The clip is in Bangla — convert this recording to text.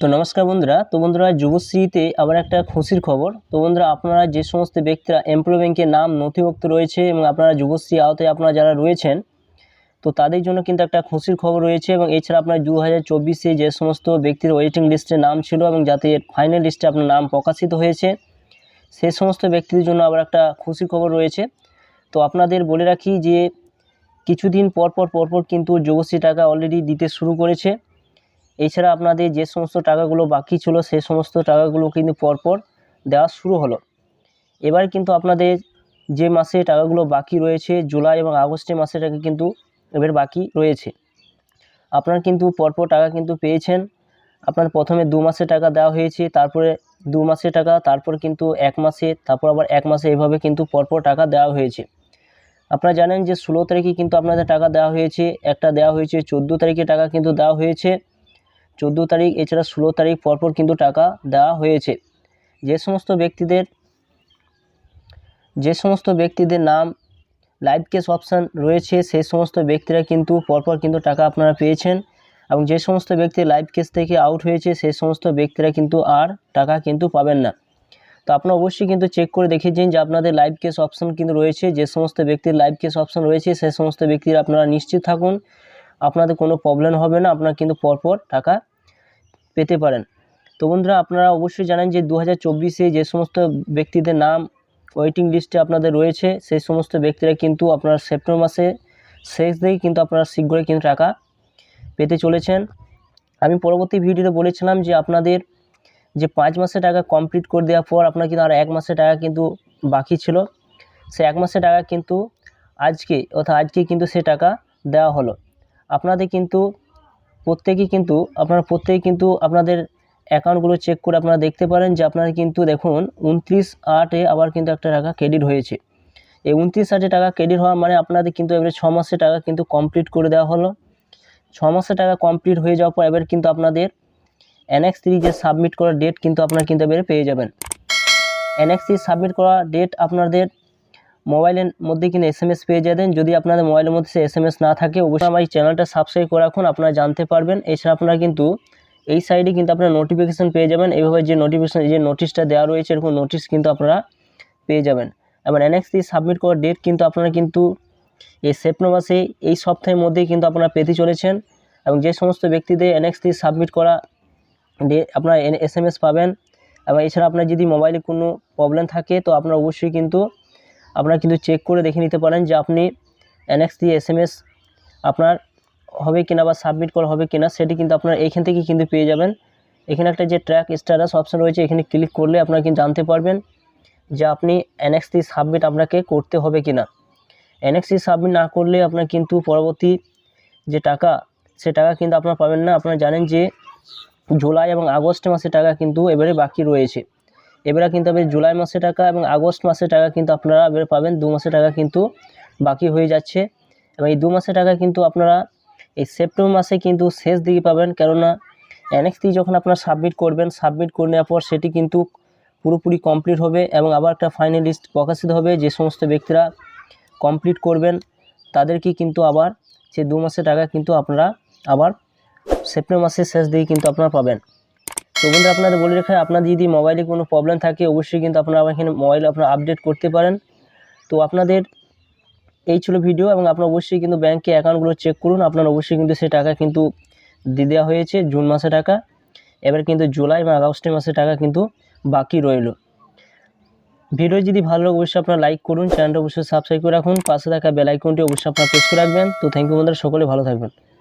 তো নমস্কার বন্ধুরা, তো বন্ধুরা যুবশ্রীতে আবার একটা খুশির খবর। তো বন্ধুরা আপনারা যে সমস্ত ব্যক্তিরা এমপ্লয় ব্যাংকের নাম নথিভুক্ত রয়েছে এবং আপনারা যুবশ্রী আওতায় আপনারা যারা রয়েছেন, তো তাদের জন্য কিন্তু একটা খুশির খবর রয়েছে এবং এছাড়া আপনার দু হাজার চব্বিশে যে সমস্ত ব্যক্তির ওয়েটিং লিস্টে নাম ছিল এবং যাতে ফাইনাল লিস্টে আপনার নাম প্রকাশিত হয়েছে সেই সমস্ত ব্যক্তিদের জন্য আবার একটা খুশির খবর রয়েছে। তো আপনাদের বলে রাখি যে কিছুদিন পর পর পর পর কিন্তু যুবশ্রী টাকা অলরেডি দিতে শুরু করেছে। এছাড়া আপনাদের যে সমস্ত টাকাগুলো বাকি ছিল সেই সমস্ত টাকাগুলো কিন্তু পরপর দেওয়া শুরু হলো। এবার কিন্তু আপনাদের যে মাসে টাকাগুলো বাকি রয়েছে, জুলাই এবং আগস্টের মাসে টাকা কিন্তু এবার বাকি রয়েছে। আপনার কিন্তু পরপর টাকা কিন্তু পেয়েছেন। আপনার প্রথমে দু মাসে টাকা দেওয়া হয়েছে, তারপরে দু মাসে টাকা, তারপর কিন্তু এক মাসে, তারপর আবার এক মাসে এভাবে কিন্তু পরপর টাকা দেওয়া হয়েছে। আপনারা জানেন যে ষোলো তারিখে কিন্তু আপনাদের টাকা দেওয়া হয়েছে, একটা দেওয়া হয়েছে, চোদ্দ তারিখে টাকা কিন্তু দেওয়া হয়েছে। চোদ্দ তারিখ, এছাড়া ষোলো তারিখ পরপর কিন্তু টাকা দেওয়া হয়েছে। যে সমস্ত ব্যক্তিদের, যে সমস্ত ব্যক্তিদের নাম লাইভ কেস অপশান রয়েছে, সেই সমস্ত ব্যক্তিরা কিন্তু পরপর কিন্তু টাকা আপনারা পেয়েছেন এবং যে সমস্ত ব্যক্তি লাইভ কেস থেকে আউট হয়েছে, সেই সমস্ত ব্যক্তিরা কিন্তু আর টাকা কিন্তু পাবেন না। তো আপনারা অবশ্যই কিন্তু চেক করে দেখেছেন যে আপনাদের লাইভ কেস অপশান কিন্তু রয়েছে, যে সমস্ত ব্যক্তির লাইভ কেস অপশান রয়েছে, সেই সমস্ত ব্যক্তিরা আপনারা নিশ্চিত থাকুন। আপনাদের কোনো প্রবলেম হবে না, আপনারা কিন্তু পরপর টাকা পেতে পারেন। তো বন্ধুরা, আপনারা অবশ্যই জানেন যে দু হাজার যে সমস্ত ব্যক্তিদের নাম ওয়েটিং লিস্টে আপনাদের রয়েছে, সেই সমস্ত ব্যক্তিরা কিন্তু আপনার সেপ্টেম্বর মাসে শেষ দিকেই কিন্তু আপনারা শীঘ্রই কিন্তু টাকা পেতে চলেছেন। আমি পরবর্তী ভিডিওতে বলেছিলাম যে আপনাদের যে পাঁচ মাসে টাকা কমপ্লিট করে দেওয়ার পর আপনার কিন্তু আর এক মাসে টাকা কিন্তু বাকি ছিল। সে এক মাসে টাকা কিন্তু আজকে, অর্থাৎ আজকে কিন্তু সে টাকা দেওয়া হলো। আপনাদের কিন্তু প্রত্যেকেই কিন্তু, আপনারা প্রত্যেকেই কিন্তু আপনাদের অ্যাকাউন্টগুলো চেক করে আপনারা দেখতে পারেন যে আপনারা কিন্তু দেখুন উনত্রিশ আটে আবার কিন্তু একটা টাকা ক্রেডিট হয়েছে। এই উনত্রিশ আটে টাকা ক্রেডিট হওয়া মানে আপনাদের কিন্তু এবারে ছ মাসে টাকা কিন্তু কমপ্লিট করে দেওয়া হলো। ছ মাসে টাকা কমপ্লিট হয়ে যাওয়ার পর এবার কিন্তু আপনাদের এনএক্স থ্রি যে সাবমিট করার ডেট কিন্তু আপনারা কিন্তু এবারে পেয়ে যাবেন। এনএক্স থ্রি সাবমিট করা ডেট আপনাদের মোবাইলের মধ্যে কিন্তু এস এম এস পেয়ে যাবেন। যদি আপনাদের মোবাইলের মধ্যে সে এস এম এস না থাকে, অবশ্যই আমার এই চ্যানেলটা সাবস্ক্রাইব করে রাখুন, আপনারা জানতে পারবেন। এছাড়া আপনারা কিন্তু এই সাইডে কিন্তু আপনারা নোটিফিকেশান পেয়ে যাবেন। এইভাবে যে নোটিফিকেশান যে নোটিশটা দেওয়া রয়েছে, এরকম নোটিশ কিন্তু আপনারা পেয়ে যাবেন। এবার এনএক্স থ্রি সাবমিট করার ডেট কিন্তু আপনারা কিন্তু এই সেপ্টেম্বর মাসে এই সপ্তাহের মধ্যেই কিন্তু আপনারা পেতে চলেছেন। এবং যে সমস্ত ব্যক্তিদের এনএক্স থ্রি সাবমিট করা ডে আপনারা এস এম এস পাবেন। এবং এছাড়া আপনার যদি মোবাইলে কোনো প্রবলেম থাকে, তো আপনারা অবশ্যই কিন্তু আপনারা কিন্তু চেক করে দেখে নিতে পারেন যে আপনি এনএক্স দিয়ে এস আপনার হবে কিনা বা সাবমিট করা হবে কিনা, সেটি কিন্তু আপনার এইখান থেকে কিন্তু পেয়ে যাবেন। এখানে একটা যে ট্র্যাক স্ট্যাটাস অপশান রয়েছে, এখানে ক্লিক করলে আপনারা কিন্তু জানতে পারবেন যে আপনি এনএক্স দিয়ে সাবমিট আপনাকে করতে হবে কিনা। এনএক্স দিয়ে সাবমিট না করলে আপনার কিন্তু পরবর্তী যে টাকা, সে টাকা কিন্তু আপনারা পাবেন না। আপনারা জানেন যে জুলাই এবং আগস্ট মাসে টাকা কিন্তু এবারে বাকি রয়েছে। এবারে কিন্তু এবারে জুলাই মাসে টাকা এবং আগস্ট মাসে টাকা কিন্তু আপনারা এবারে পাবেন। দু মাসে টাকা কিন্তু বাকি হয়ে যাচ্ছে। এবং এই দু মাসে টাকা কিন্তু আপনারা এই সেপ্টেম্বর মাসে কিন্তু শেষ দিকে পাবেন। কেননা এনএক্স যখন আপনারা সাবমিট করবেন সাবমিট করে নেওয়ার পর সেটি কিন্তু পুরোপুরি কমপ্লিট হবে এবং আবার একটা ফাইনাল লিস্ট প্রকাশিত হবে। যে সমস্ত ব্যক্তিরা কমপ্লিট করবেন, তাদেরকে কিন্তু আবার সে দু মাসে টাকা কিন্তু আপনারা আবার সেপ্টেম্বর মাসের শেষ দিকে কিন্তু আপনারা পাবেন। তো বন্ধুরা, আপনাদের বলে রেখে আপনাদের যদি মোবাইলে কোনো প্রবলেম থাকে, অবশ্যই কিন্তু আপনারা এখানে মোবাইল আপনারা আপডেট করতে পারেন। তো আপনাদের এই ছিল ভিডিও এবং আপনারা অবশ্যই কিন্তু ব্যাংকে অ্যাকাউন্টগুলো চেক করুন। আপনার অবশ্যই কিন্তু সেই টাকা কিন্তু দিয়ে দেওয়া হয়েছে, জুন মাসে টাকা। এবার কিন্তু জুলাই এবং আগস্টের মাসে টাকা কিন্তু বাকি রইল। ভিডিও যদি ভালো লাগে, অবশ্যই আপনারা লাইক করুন। চ্যানেলটা অবশ্যই সাবস্ক্রাইব করে রাখুন। পাশে থাকা বেল আইকনটি অবশ্যই আপনারা প্রেস করে রাখবেন। তো থ্যাংক ইউ বন্ধুরা, সকলে ভালো থাকবেন।